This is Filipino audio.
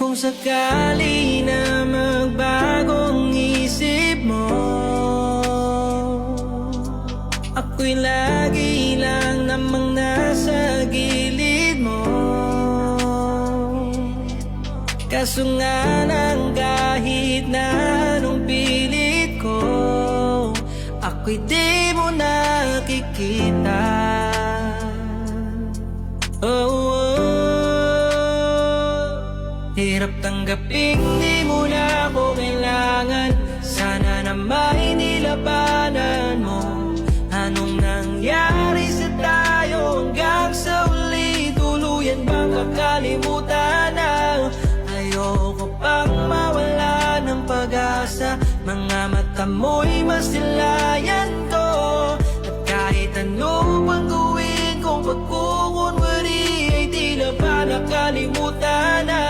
Kung sakali na magbagong isip mo Ako'y lagi lang namang nasa gilid mo. Kaso nga lang kahit na anong pilit ko Ako'y di mo nakikita Hirap tanggapin di mo na ako kailangan. Sana na may nilabanan mo. Anong nangyari sa tayo hanggang sa uli? Tuluyan bang kakalimutan na? Ayoko pang mawala ng pag-asa. Mga mata mo'y masilayan ko. At kahit anong pang gawin kong pagkukunwari Ay tila ba nakalimutan na?